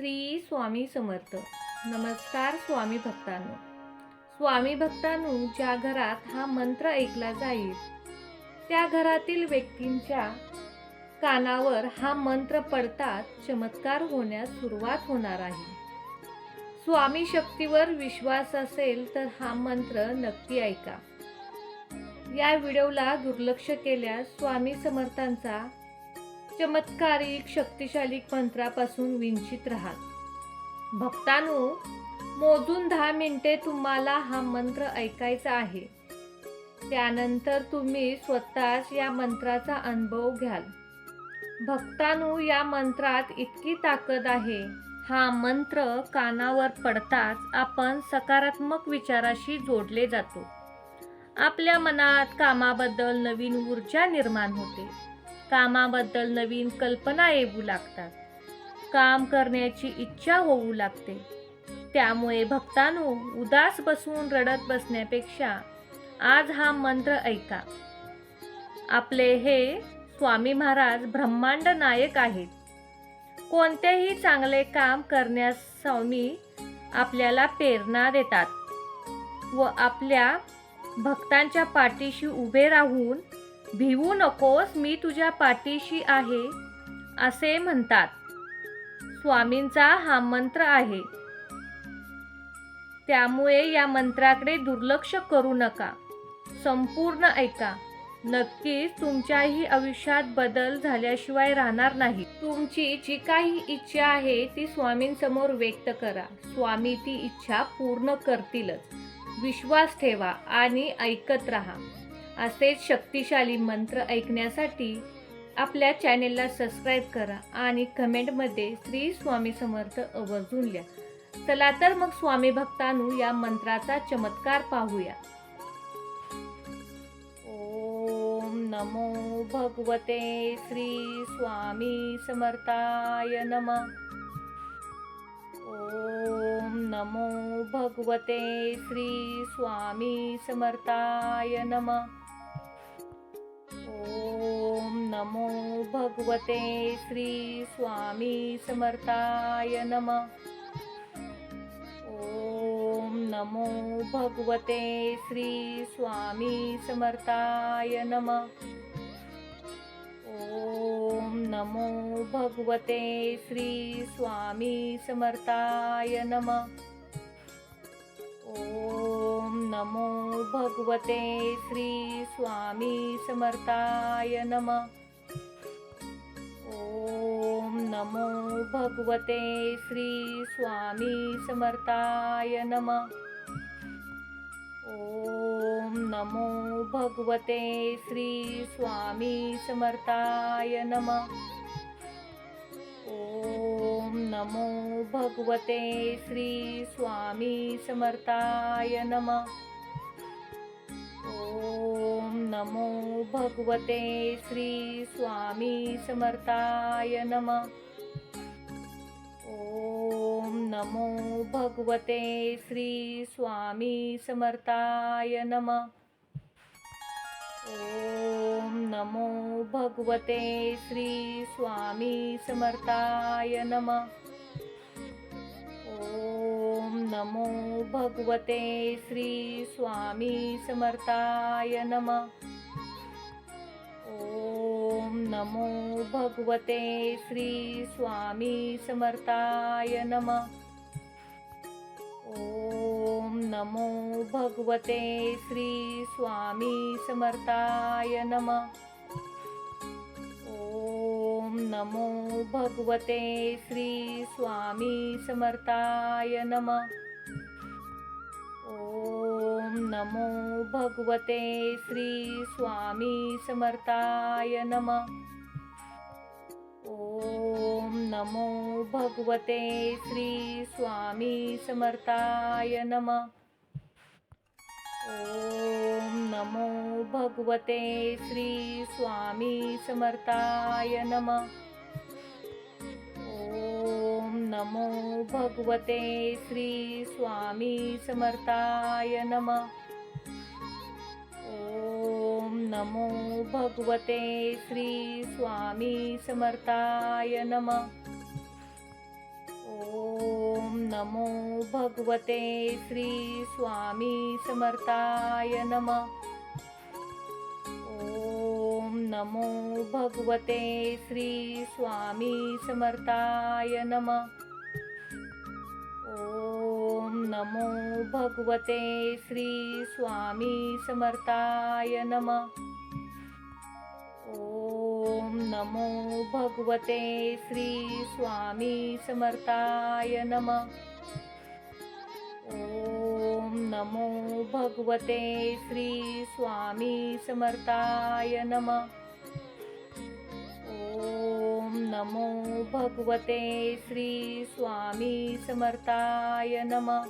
श्री स्वामी समर्थ. नमस्कार स्वामी भक्तांनो. स्वामी भक्तांनो ज्या घरात हा मंत्र ऐकला जाईल त्या घरातील व्यक्तींच्या कानावर हा मंत्र पडताच चमत्कार होण्यास सुरुवात होणार आहे. स्वामी शक्तीवर विश्वास असेल तर हा मंत्र नक्की ऐका. या व्हिडिओला दुर्लक्ष केल्यास स्वामी समर्थांचा चमत्कारिक शक्तिशाली मंत्रापासून विंचित राहाल भक्तांनो मोजून दहा मिनिटे तुम्हाला हा मंत्र ऐकायचा आहे. त्यानंतर तुम्ही स्वतःच या मंत्राचा अनुभव घ्याल. भक्तांनो या मंत्रात इतकी ताकद आहे. हा मंत्र कानावर पडताच आपण सकारात्मक विचाराशी जोडले जातो. आपल्या मनात कामाबद्दल नवीन ऊर्जा निर्माण होते. कामाबद्दल नवीन कल्पना येऊ लागतात. काम करण्याची इच्छा होऊ लागते. त्यामुळे भक्तांनो उदास बसून रडत बसण्यापेक्षा आज हा मंत्र ऐका. आपले हे स्वामी महाराज ब्रह्मांड नायक आहेत. कोणतेही चांगले काम करण्यास स्वामी आपल्याला प्रेरणा देतात व आपल्या भक्तांच्या पाठीशी उभे राहून भिवू नकोस मी तुझ्या पाठीशी आहे असे म्हणतात. स्वामींचा हा मंत्र आहे. त्यामुळे या मंत्राकडे दुर्लक्ष करू नका. संपूर्ण ऐका. नक्कीच तुमच्याही आयुष्यात बदल झाल्याशिवाय राहणार नाही. तुमची जी काही इच्छा आहे ती स्वामींसमोर व्यक्त करा. स्वामी ती इच्छा पूर्ण करतीलच. विश्वास ठेवा आणि ऐकत राहा. असेच शक्तिशाली मंत्र ऐकण्यासाठी आपल्या चॅनेलला सबस्क्राईब करा आणि कमेंटमध्ये श्री स्वामी समर्थ आवर्जून लिहा. चला तर मग स्वामी भक्तांनो या मंत्राचा चमत्कार पाहूया. ओम नमो भगवते श्री स्वामी समर्थाय नमः. ओम नमो भगवते श्री स्वामी समर्थाय नमः. ओम नमो भगवते श्री स्वामी समर्थाय नमः। ओम नमो भगवते श्री स्वामी समर्थाय नमः। ओम नमो भगवते श्री स्वामी समर्थाय नमः। ओम नमो भगवते श्री स्वामी समर्थाय नमः। ओम नमो भगवते श्री स्वामी समर्थाय नमः। ओम नमो भगवते श्री स्वामी समर्थाय नमः। ओम नमो भगवते श्री स्वामी समर्थाय नमः। ओम नमो भगवते श्री स्वामी समर्थाय नमः। ओम नमो भगवते श्री स्वामी समर्थाय नमः। ओम नमो भगवते श्री स्वामी समर्थाय नमः। ओम नमो भगवते श्री स्वामी समर्थाय नमः। ओम नमो भगवते श्री स्वामी समर्थाय नमः। ओम नमो भगवते श्री स्वामी समर्थाय नमः। नमो भगवते श्री स्वामी समर्थाय नमः। ओम नमो भगवते श्री स्वामी समर्थाय नमः। ओम नमो भगवते श्री स्वामी समर्थाय नमः। ओम नमो भगवते श्री स्वामी समर्थाय नमः। नमो भगवते श्री स्वामी समर्थाय नमः। ओम नमो भगवते श्री स्वामी समर्थाय नमः। नमो भगवते श्री स्वामी समर्थाय नमः। नमो भगवते श्री स्वामी समर्थाय नमः। ॐ नमो भगवते श्री स्वामी समर्थाय नमः। ॐ नमो भगवते श्री स्वामी समर्थाय नमः। ॐ नमो भगवते श्री स्वामी समर्थाय नमः। ॐ नमो भगवते श्री स्वामी समर्थाय नमः।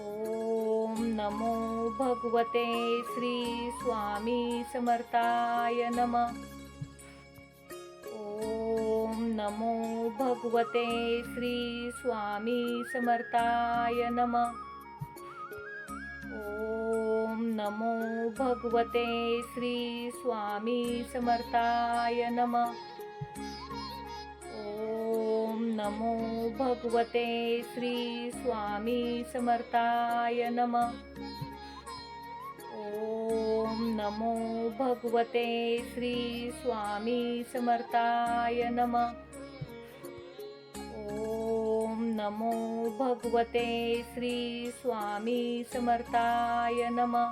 ॐ नमो भगवते श्री स्वामी समर्थाय नमः। ॐ नमो भगवते श्री स्वामी समर्थाय नमः। ॐ नमो भगवते श्री स्वामी समर्थाय नमः। ॐ नमो भगवते श्री स्वामी समर्थाय नमः। ॐ नमो भगवते श्री स्वामी समर्थाय नमः। ॐ नमो भगवते श्री स्वामी समर्थाय नमः।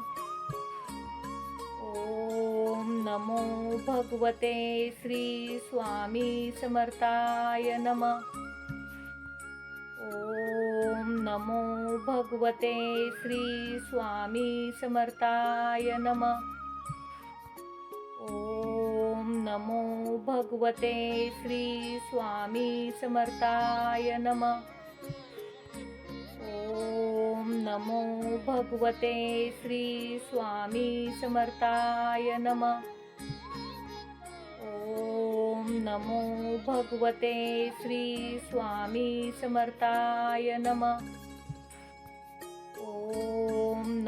ॐ नमो भगवते श्री स्वामी समर्थाय नमः। ॐ नमो भगवते श्री स्वामी समर्थाय नमः। ॐ नमो भगवते श्री स्वामी समर्थाय नमः। ॐ नमो भगवते श्री स्वामी समर्थाय नमः। ॐ नमो भगवते श्री स्वामी समर्थाय नमः।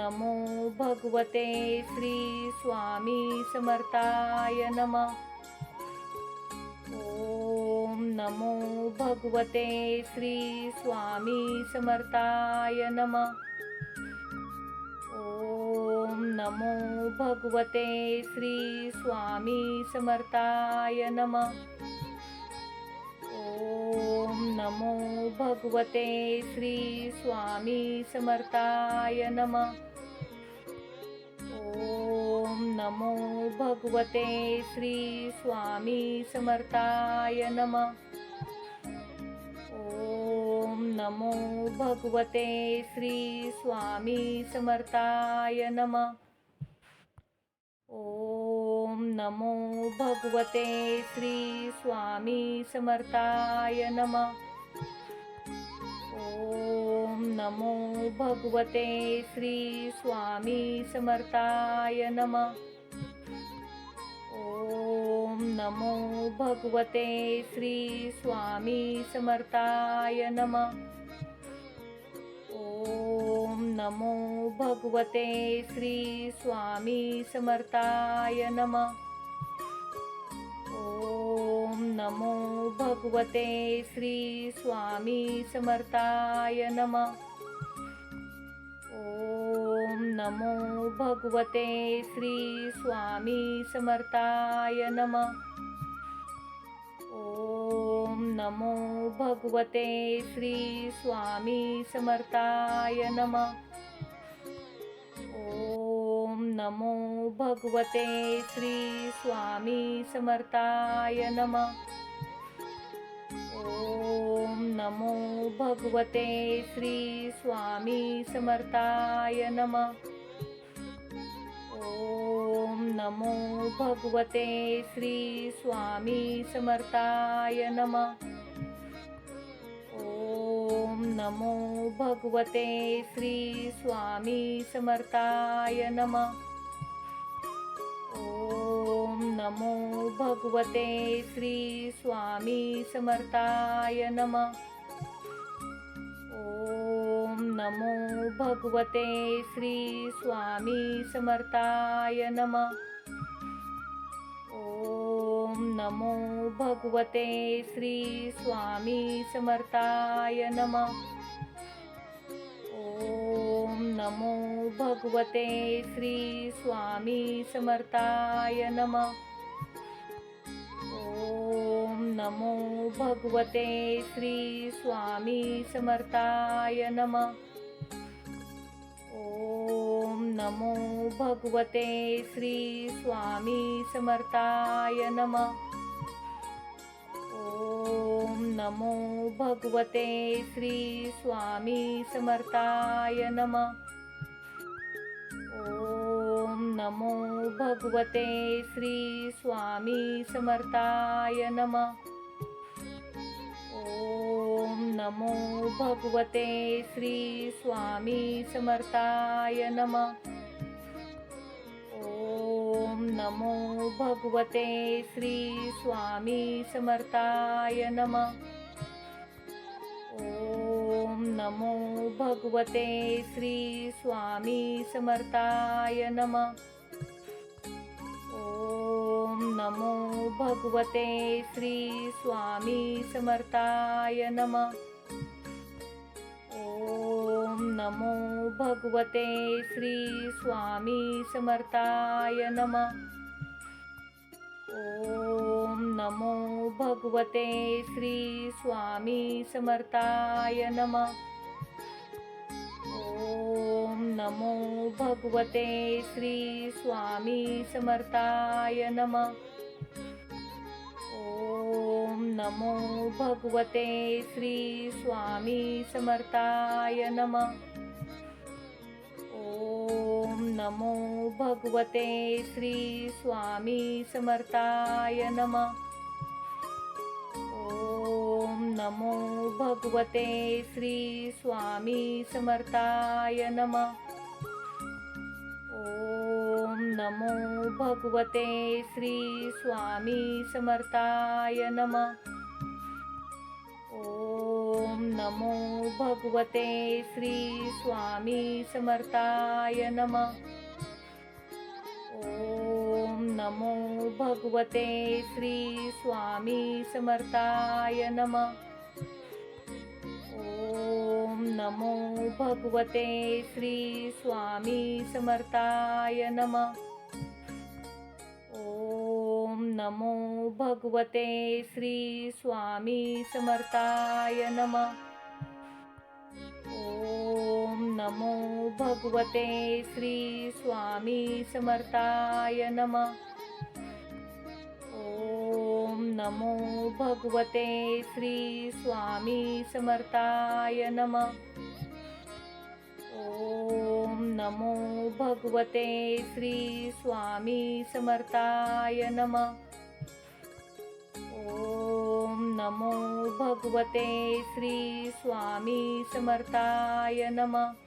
नमो भगवते श्री स्वामी समर्थाय नमः। ॐ नमो भगवते श्री स्वामी समर्थाय नमः। ॐ नमो भगवते श्री स्वामी समर्थाय नमः। ॐ नमो भगवते श्री स्वामी समर्थाय नमः। नमो भगवते श्री स्वामी समर्थाय नमः। ॐ नमो भगवते श्री स्वामी समर्थाय नमः। ॐ नमो भगवते श्री स्वामी समर्थाय नमः। नमो भगवते श्री स्वामी समर्थाय नमः। ॐ नमो भगवते श्री स्वामी समर्थाय नम। ॐ नमो भगवते श्री स्वामी समर्थाय नम। ॐ नमो भगवते श्री स्वामी समर्थाय नमः। ॐ नमो भगवते श्री स्वामी समर्थाय नमः। ॐ नमो भगवते श्री स्वामी समर्थाय नमः। ॐ नमो भगवते श्री स्वामी समर्थाय नमः। ॐ नमो भगवते श्री स्वामी समर्थाय नमः। ॐ नमो भगवते श्री स्वामी समर्थाय नम। ॐ नमो भगवते श्री स्वामी समर्थाय नमः। नमो भगवते श्री स्वामी समर्थाय नमः। ॐ नमो भगवते श्री स्वामी समर्थाय नमः। ॐ नमो भगवते श्री स्वामी समर्थाय नमः। नमो भगवते श्री स्वामी समर्थाय नमः। नमो भगवते श्री स्वामी समर्थाय नमः। ॐ नमो भगवते श्री स्वामी समर्थाय नमः। ॐ नमो भगवते श्री स्वामी समर्थाय नमः। नमो भगवते श्री स्वामी समर्थाय नमः। ॐ नमो भगवते श्री स्वामी समर्थाय नमः। ॐ नमो भगवते श्री स्वामी समर्थाय नमः। ॐ नमो भगवते श्री स्वामी समर्थाय नमः। नमो भगवते श्री स्वामी समर्थाय नमः। ॐ नमो भगवते श्री स्वामी समर्थाय नमः। ॐ नमो भगवते श्री स्वामी समर्थाय नमः। नमो भगवते श्री स्वामी समर्थाय नमः। ॐ नमो भगवते श्री स्वामी समर्थाय नमः। ॐ नमो भगवते श्री स्वामी समर्थाय नमः। ॐ नमो भगवते श्री स्वामी समर्थाय नमः। ॐ नमो भगवते श्री स्वामी समर्थाय नमः। ॐ नमो भगवते श्री स्वामी समर्थाय नमः। ॐ नमो भगवते श्री स्वामी समर्थाय नमः। ॐ नमो भगवते श्री स्वामी समर्थाय नम. ॐ नमो भगवते श्री स्वामी समर्थाय नम. ॐ नमो भगवते श्री स्वामी समर्थाय नमः. ॐ नमो भगवते श्री स्वामी समर्थाय नमः। ॐ नमो भगवते श्री स्वामी समर्थाय नमः। ॐ नमो भगवते श्री स्वामी समर्थाय नमः।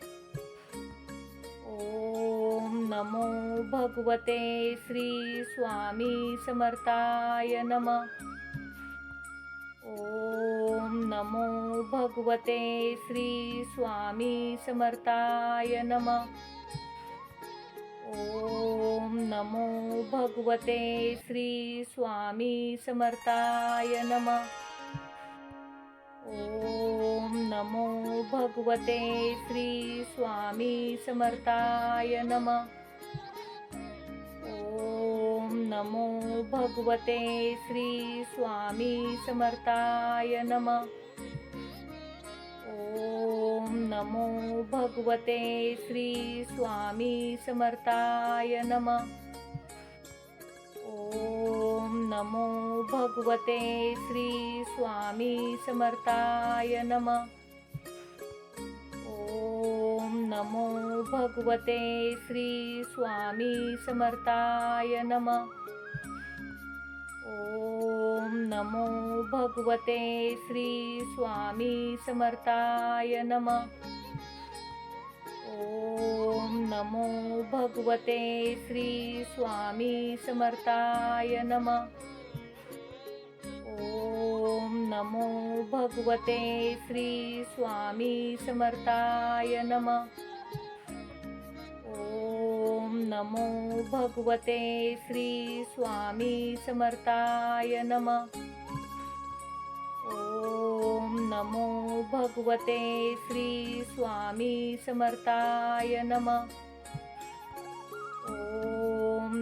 ॐ नमो भगवते श्री स्वामी समर्थाय नमः। ॐ नमो भगवते श्री स्वामी समर्थाय नमः। ॐ नमो भगवते श्री स्वामी समर्थाय नमः। नमो भगवते श्री स्वामी समर्थाय नमः। ॐ नमो भगवते श्री स्वामी समर्थाय नमः। ॐ नमो भगवते श्री स्वामी समर्थाय नमः। नमो भगवते श्री स्वामी समर्थाय नमः। नमो भगवते श्री स्वामी समर्थाय नमः। ॐ नमो भगवते श्री स्वामी समर्थाय नमः। ॐ नमो भगवते श्री स्वामी समर्थाय नमः। नमो भगवते श्री स्वामी समर्थाय नमः। ॐ नमो भगवते श्री स्वामी समर्थाय नमः। ॐ नमो भगवते श्री स्वामी समर्थाय नमः।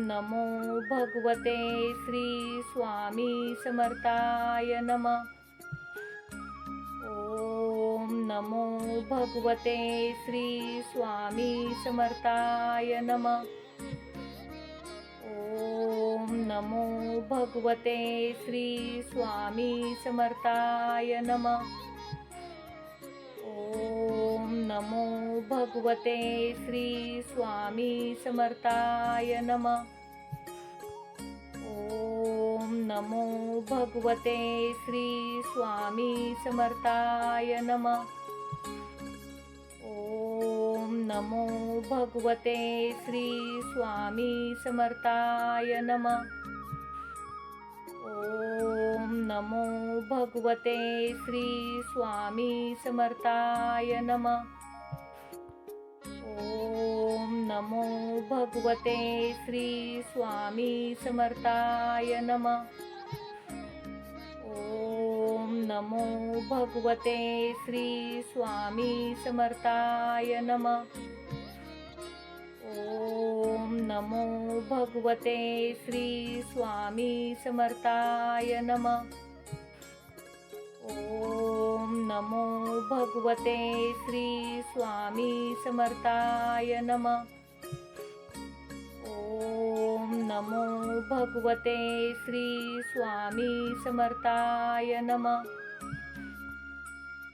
नमो भगवते श्री स्वामी समर्थाय नमः। नमो भगवते श्री स्वामी समर्थाय नमः। ॐ नमो भगवते श्री स्वामी समर्थाय नमः। ॐ नमो भगवते श्री स्वामी समर्थाय नमः। नमो भगवते श्री स्वामी समर्थाय नमः। नमो भगवते श्री स्वामी समर्थाय नमः। ॐ नमो भगवते श्री स्वामी समर्थाय नमः। ॐ नमो भगवते श्री स्वामी समर्थाय नमः। नमो भगवते श्री स्वामी समर्थाय नमः। ॐ नमो भगवते श्री स्वामी समर्थाय नमः। ॐ नमो भगवते श्री स्वामी समर्थाय नमः। ॐ नमो भगवते श्री स्वामी समर्थाय नमः।